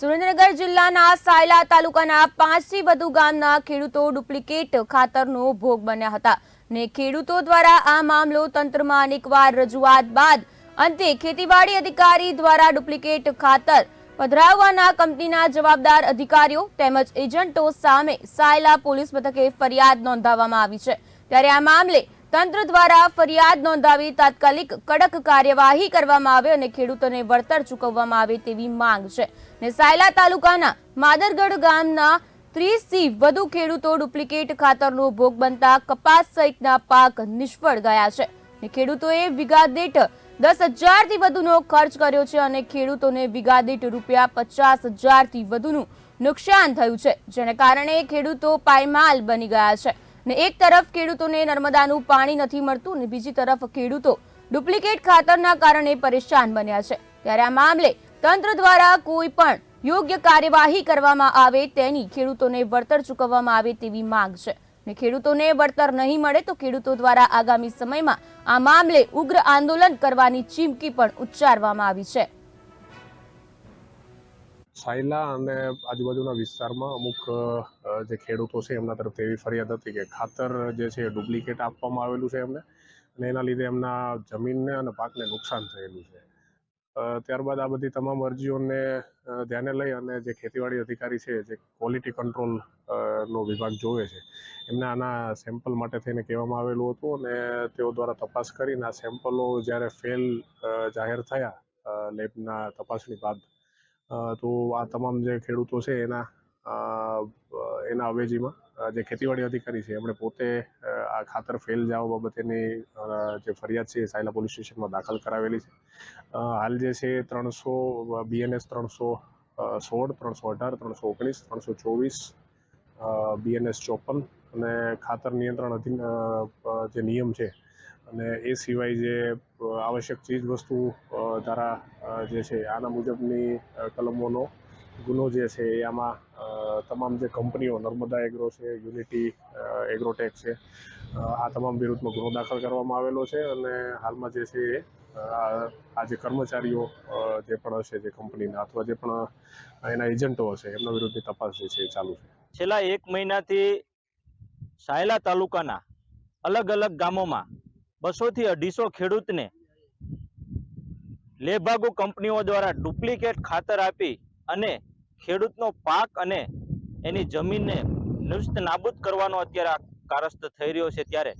સુરેન્દ્રનગર જિલ્લાના સાયલા તાલુકાના પાંચથી વધુ ગામના ખેડૂતો ડુપ્લિકેટ ખાતરનો ભોગ બન્યા હતા ને ખેડૂતો દ્વારા આ મામલો તંત્રમાં અનેકવાર રજૂઆત બાદ અંતે ખેતીવાડી અધિકારી દ્વારા ડુપ્લિકેટ ખાતર પધરાવવાના કંપનીના જવાબદાર અધિકારીઓ તેમજ એજન્ટો સામે સાયલા પોલીસ મથકે ફરિયાદ નોંધાવવામાં આવી છે. ત્યારે આ મામલે તંત્ર દ્વારા ફરિયાદ નોંધાવી તાત્કાલિક કડક કાર્યવાહી કરવામાં આવે અને ખેડૂતોને વળતર ચૂકવવામાં આવે તેવી માંગ છે. ને સાયલા તાલુકાના માદરગઢ ગામના ત્રીસથી વધુ ખેડૂતો ડુપ્લિકેટ ખાતરનો ભોગ બનતા કપાસ સહિતના પાક નિષ્ફળ ગયા છે. ને ખેડૂતોએ વિઘા દીઠ દસ હજારથી વધુનો ખર્ચ કર્યો છે અને ખેડૂતોને વિઘા દીઠ રૂપિયા પચાસ હજારથી વધુનું નુકસાન થયું છે, જેને કારણે ખેડૂતો પાયમાલ બની ગયા છે. ને એક તરફ ખેડૂતોને નર્મદાનું પાણી નથી મળતું ને બીજી તરફ ખેડૂતો ડુપ્લિકેટ ખાતરના કારણે પરેશાન બન્યા છે. ત્યારે આ મામલે તંત્ર દ્વારા કોઈ પણ યોગ્ય કાર્યવાહી કરવામાં આવે તેની ખેડૂતોને વળતર ચૂકવવામાં આવે તેવી માંગ છે. ને ખેડૂતોને વળતર નહીં મળે તો ખેડૂતો દ્વારા આગામી સમયમાં આ મામલે ઉગ્ર આંદોલન કરવાની ચીમકી પણ ઉચ્ચારવામાં આવી છે. સાયલા અને આજુબાજુના વિસ્તારમાં અમુક જે ખેડૂતો છે એમના તરફથી એવી ફરિયાદ હતી કે ખાતર જે છે ડુપ્લિકેટ આપવામાં આવેલું છે એમને અને એના લીધે એમના જમીનને અને પાકને નુકસાન થયેલું છે. ત્યારબાદ આ બધી તમામ અરજીઓને ધ્યાને લઈ અને જે ખેતીવાડી અધિકારી છે, જે ક્વોલિટી કંટ્રોલ નો વિભાગ જોવે છે, એમને આના સેમ્પલ માટે થઈને કહેવામાં આવેલું હતું અને તેઓ દ્વારા તપાસ કરીને આ સેમ્પલો જ્યારે ફેલ જાહેર થયા લેબના તપાસણી બાદ તો આ તમામ જે ખેડૂતો છે એના એના અવેજીમાં જે ખેતીવાડી અધિકારી છે, એમણે પોતે આ ખાતર ફેલ જવા બાબતેની જે ફરિયાદ છે એ સાયલા પોલીસ સ્ટેશનમાં દાખલ કરાવેલી છે. હાલ જે છે ત્રણસો બીએનએસ ત્રણસો સોળ, ત્રણસો અઢાર, ત્રણસો ઓગણીસ, ત્રણસો ચોવીસ બીએનએસ ચોપન અને ખાતર નિયંત્રણ અધિન જે નિયમ છે અને એ સિવાય જે આવશ્યક ચીજ વસ્તુ ધારા જે છે આના મુજબની કલમોનો ગુનો જે છે એ આમાં તમામ જે કંપનીઓ નર્મદા એગ્રો છે, યુનિટી એગ્રોટેક છે આ તમામ વિરુદ્ધમાં ગુનો દાખલ કરવામાં આવેલો છે અને હાલમાં જે છે એ આ જે કર્મચારીઓ જે પણ હશે જે કંપનીના અથવા જે પણ એના એજન્ટો હશે એમના વિરુદ્ધની તપાસ જે છે એ ચાલુ છે. છેલ્લા એક મહિનાથી સાયલા તાલુકાના અલગ અલગ ગામોમાં બસોથી અઢીસો ખેડૂતને લેભાગુ કંપનીઓ દ્વારા ડુપ્લિકેટ ખાતર આપી અને ખેડૂતનો પાક અને એની જમીનને નુસ્ત નાબૂદ કરવાનો અત્યારે આ કારસ્ત થઈ રહ્યો છે ત્યારે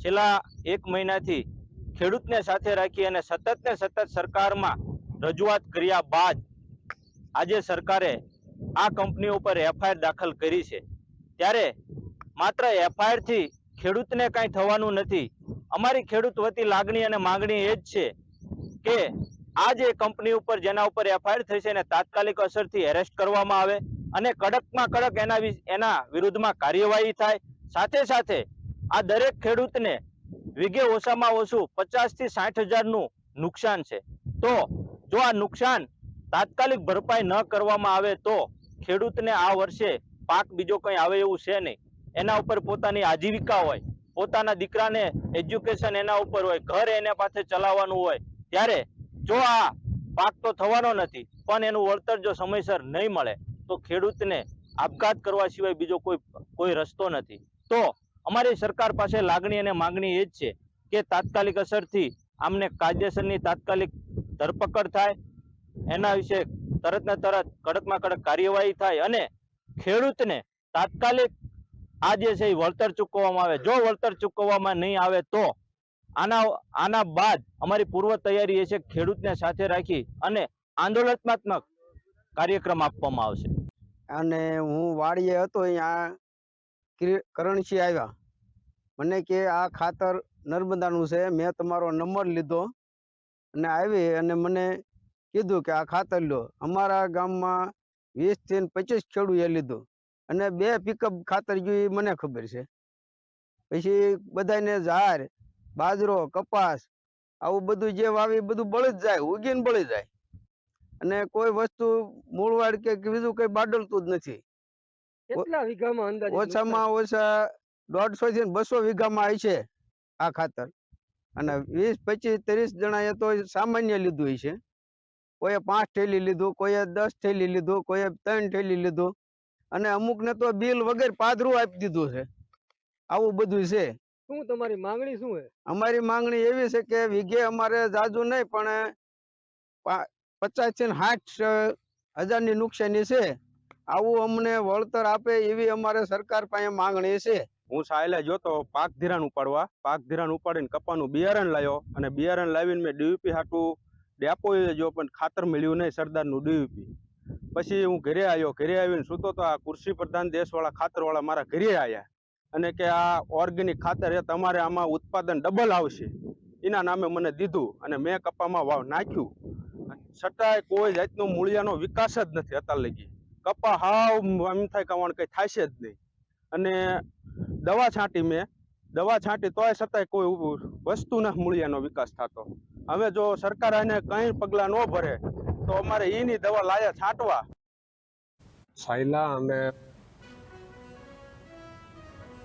છેલ્લા એક મહિનાથી ખેડૂતને સાથે રાખી અને સતત ને સતત સરકારમાં રજૂઆત કર્યા બાદ આજે સરકારે આ કંપનીઓ પર એફઆઈઆર દાખલ કરી છે. ત્યારે માત્ર એફઆઈઆરથી ખેડૂતને કાંઈ થવાનું નથી. અમારી ખેડૂત વતી લાગણી અને માંગણી એ જ છે કે આ જે કંપની ઉપર જેના ઉપર એફઆઈઆર થઈ છે એને તાત્કાલિક અસરથી એરેસ્ટ કરવામાં આવે અને કડકમાં કડક એના એના વિરુદ્ધમાં કાર્યવાહી થાય. સાથે સાથે આ દરેક ખેડૂતને વીઘે ઓછામાં ઓછું પચાસથી સાઠ હજારનું નુકસાન છે. તો જો આ નુકસાન તાત્કાલિક ભરપાઈ ન કરવામાં આવે તો ખેડૂતને આ વર્ષે પાક બીજો કંઈ આવે એવું છે નહીં. એના ઉપર પોતાની આજીવિકા હોય, પોતાના દીકરાને એજ્યુકેશન એના ઉપર હોય, ઘર એના પાસે ચલાવવાનું હોય, ત્યારે જો આ પાક તો થવાનો નથી, પણ એનું વળતર જો સમયસર નહીં મળે, તો ખેડૂતને આપઘાત કરવા સિવાય બીજો કોઈ કોઈ રસ્તો નથી. તો અમારી સરકાર પાસે લાગણી અને માંગણી એ જ છે કે તાત્કાલિક અસરથી આમને કાયદેસરની તાત્કાલિક ધરપકડ થાય, એના વિશે તરત ને તરત કડકમાં કડક કાર્યવાહી થાય અને ખેડૂતને તાત્કાલિક આ જે છે એ વળતર ચૂકવવામાં આવે. જો વળતર ચૂકવવામાં નહીં આવે તો આના આના બાદ અમારી પૂર્વ તૈયારી એ છે ખેડૂતને સાથે રાખી અને આંદોલનાત્મક કાર્યક્રમ આપવામાં આવશે. અને હું વાડીએ હતો અહીંયા કિર- કરણસિંહ આવ્યા. મને કે આ ખાતર નર્મદાનું છે, મેં તમારો નંબર લીધો અને આવી અને મને કીધું કે આ ખાતર લો. અમારા ગામમાં વીસથી પચીસ ખેડૂએ લીધું. અને બે પિકઅપ ખાતર ગયું એ મને ખબર છે. પછી બધાને ઝાર બાજરો કપાસ આવું બધું જે વાવી બધું બળી જ જાય ઉગીને બળી જાય. અને કોઈ વસ્તુ મૂળવાડ કે બીજું કઈ બાડલતું જ નથી. ઓછામાં ઓછા દોઢસો થી બસો વીઘામાં આવી છે આ ખાતર. અને વીસ પચીસ ત્રીસ જણાએ તો સામાન્ય લીધું હોય છે. કોઈએ પાંચ થેલી લીધું કોઈએ દસ થેલી લીધું કોઈએ ત્રણ થેલી લીધું. અને અમુકને તો બિલ વગર પાદરું આપી દીધું છે. આવું બધું છે. શું તમારી માંગણી શું છે? અમારી માંગણી એવી છે કે વીઘે અમારે જાજુ નહીં પણ પચાસથી સાઠ હજારની નુકસાની છે. આવું અમને વળતર આપે એવી અમારે સરકાર પાસે માંગણી છે. હું સાયલા જોતો પાક ધિરાણ ઉપાડવા પાક ધિરાણ ઉપાડીને કપાનું બિયારણ લાવ્યો અને બિયારણ લાવીને મેં ડીવીપી હાટું ડેપો જો પણ ખાતર મળ્યું નહીં સરદારનું ડીવીપી પછી હું ઘરે આવ્યો. ઘરે આવીને સૂતો તો આ કૃષિ પ્રધાન દેશવાળા, ખાતરવાળા મારા ઘરે આવ્યા અને કે આ ઓર્ગેનિક ખાતર એ તમારે આમાં ઉત્પાદન ડબલ આવશે. એના નામે મને દીધું અને મેં કપામાં વાવ નાખ્યું. છતાંય કોઈ જાતનો મૂળિયાનો વિકાસ જ નથી અત્યાર લગી. કપા હાવ એમ થાય કમાણ કંઈ થશે જ નહીં. અને દવા છાંટી મેં. દવા છાંટી તોય છતાંય કોઈ વસ્તુના મૂળિયાનો વિકાસ થતો. હવે જો સરકાર આને કંઈ પગલાં ન ભરે તો અમારે ઈની દવા લાયા છાંટવા. સાયલા અને